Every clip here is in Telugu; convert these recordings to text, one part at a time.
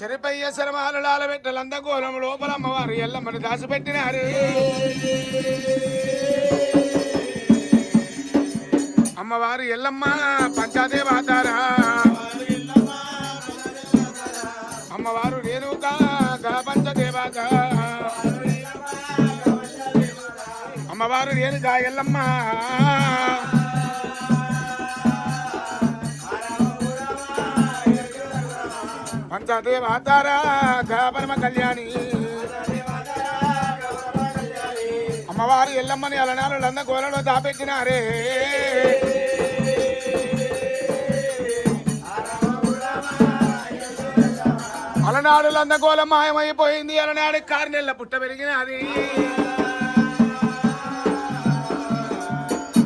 శరిపయ్య శరమాల పెట్టలంద గోలం లోపల అమ్మవారు ఎల్లమ్మని దాచిపెట్టినారు. అమ్మవారు ఎల్లమ్మ పంచాదేవాతారా అమ్మవారు రేణుక పంచదేవాత అమ్మవారు రేణుగా ఎల్లమ్మ. పంచదేవాతారా పరమ కళ్యాణి. అమ్మవారి ఎల్లమ్మని అలనాలు లంద గోలలో దాపెట్టినారే. అలనాడు లందగోళం మాయమైపోయింది. అలనాడు కార్నెల్ల పుట్ట పెరిగినది.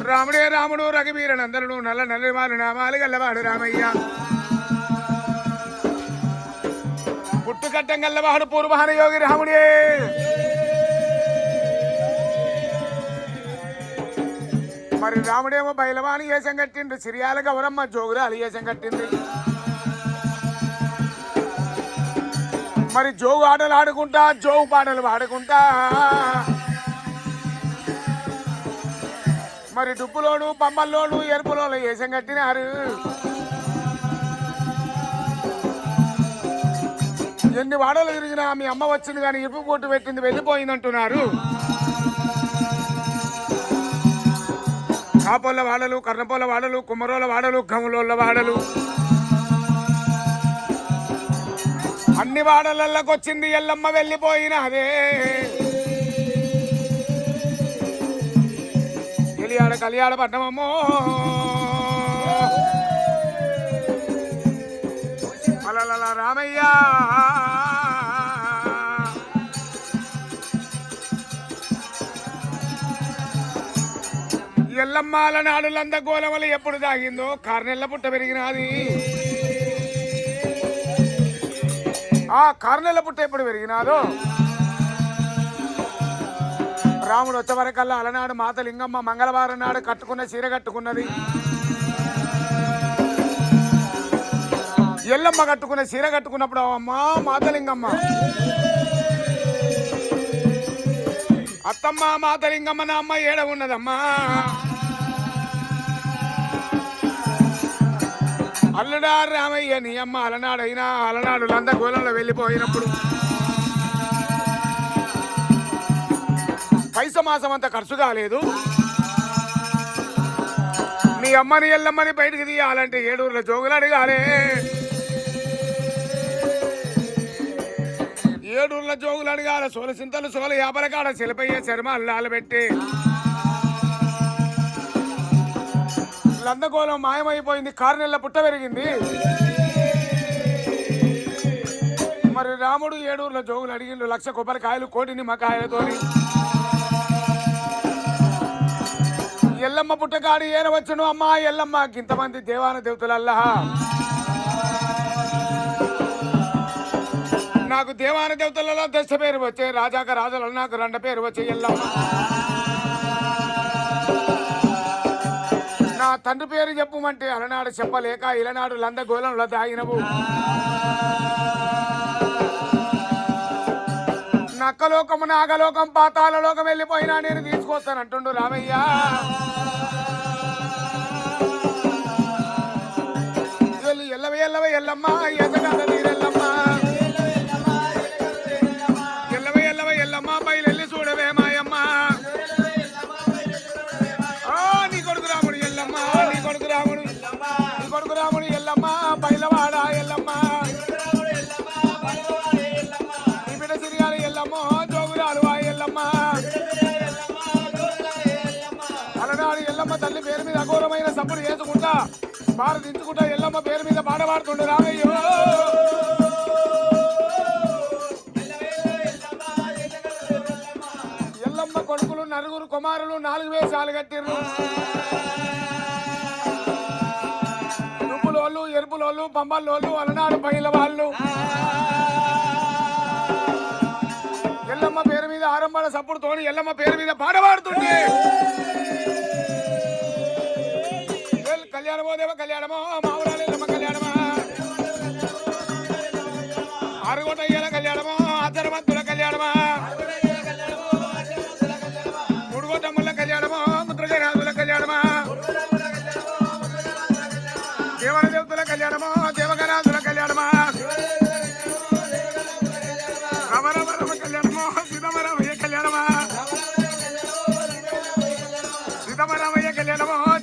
రాముడే రాముడు రఘువీర నందనుడు నల్ల నల్లిమాలు నామాలు గల్లవాడు రామయ్య. పుట్టుకట్టం గల్లవాడు పూర్వహన యోగి రాముడే. మరి రాముడేమో బయలవాణి వేషం కట్టిండు సిరియాల గౌరమ్మ జోగురాలు వేషం కట్టింది మరి జోగు ఆటలు ఆడుకుంటా జోగు పాటలు పాడుకుంటా. మరి డుప్పులోడు పంబల్లోడు ఎరుపులోడు వేషం కట్టినారు. ఎన్ని వాడలు తిరిగినా మీ అమ్మ వచ్చింది కానీ ఇరుపు కొట్టు పెట్టింది వెళ్ళిపోయింది అంటున్నారు కాపోళ్ళ వాడలు కర్ణపోళ్ళ వాడలు కుమ్మరోళ్ళ వాడలు గములోళ్ళ వాడలు. అన్ని వాడలకి వచ్చింది ఎల్లమ్మ వెళ్ళిపోయిన అదే. కలియాడ కలియాడ పట్టణమమ్మో. అలలల రామయ్య. తెల్లమ్మాల నాడు లంద గోలవల ఎప్పుడు దాగిందో కార్నెల్ల పుట్ట పెరిగినది. ఆ కార్నెల పుట్ట ఎప్పుడు పెరిగినాదో? రాముడు వచ్చేవరకల్లా అలనాడు మాత లింగమ్మ మంగళవారం నాడు కట్టుకున్న చీర కట్టుకున్నది. ఎల్లమ్మ కట్టుకున్న చీర కట్టుకున్నప్పుడు అమ్మా మాతలింగమ్మ. అత్తమ్మ మాతలింగమ్మ నా అమ్మ ఏడ ఉన్నదమ్మా? అల్లుడా రామయ్య నీ అమ్మ అలనాడైనా అలనాడు లంద గోళంలో వెళ్ళిపోయినప్పుడు. పైస మాసం అంత ఖర్చు కాలేదు. నీ అమ్మని ఎల్లమ్మని బయటికి తీయాలంటే ఏడూరుల జోగులు అడగాలే. ఏడూర్ల జోగులు అడగాల సోల చింతలు సోల యాపలకాడ శిలపయ్య శర్మ అల్లాలు పెట్టి లందగోళం మాయమైపోయింది కారు పుట్ట పెరిగింది. మరి రాముడు ఏడూరులో జోగులు అడిగిండు లక్ష కొబ్బరికాయలు కోటి నిమ్మకాయలతోని ఎల్లమ్మ పుట్టకాడి ఏనవచ్చును అమ్మా ఎల్లమ్మ ఇంతమంది దేవాన దేవతలల్లా. నాకు దేవాన దేవతలలో దశ పేరు వచ్చే రాజాక రాజులలో నాకు రెండు పేరు వచ్చే ఎల్లమ్మ. తండ్రి పేరు చెప్పమంటే అలనాడు చెప్పలేక ఇలనాడు లంద గోళంలో తాగినవు నక్కలోకము నాగలోకం పాతాల లోకం వెళ్ళిపోయినా నేను తీసుకొస్తాను అంటుండు రామయ్య. ఎల్లవ ఎల్లవ ఎల్లమ్మ. ఎల్లమ్మ తల్లి పేరు మీద అఘోరమైన సప్పుడు చేసుకుంటా భారతించుకుంటా ఎల్లమ్మ పేరు మీద పాడబాడుతుండే రామయ్యో. ఎల్లమ్మ కొడుకులు నలుగురు కుమారులు నాలుగు వేషాలు కట్టిర్రు. నువ్వులోళ్ళు ఎరుపులోళ్ళు పంబల్లోళ్ళు అలనాడు పైల వాళ్ళు. ఎల్లమ్మ పేరు మీద ఆరంభణ సప్పుడుతోని ఎల్లమ్మ పేరు మీద పాట పాడుతుండే. కళ్యాణమో దేవ కళ్యాణమో మావురాలు కళ్యాణమా. అరగొట్టయ్యల కళ్యాణమో అద్దరమత్తుల కళ్యాణమా. ముడుగొట్టముల కళ్యాణమో ముద్రగరాజుల కళ్యాణమా. దేవర దేవతల కళ్యాణమో దేవగరాజుల కళ్యాణమా. రమరమరమ కళ్యాణమో సీతమరమయ్య కళ్యాణమా. సీతమరమయ్య కళ్యాణమో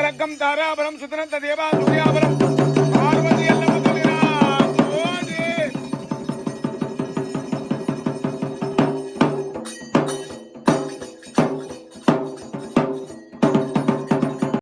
பரக்கம் தாராபரம் சுதனந்த தேவா துரியாபரம்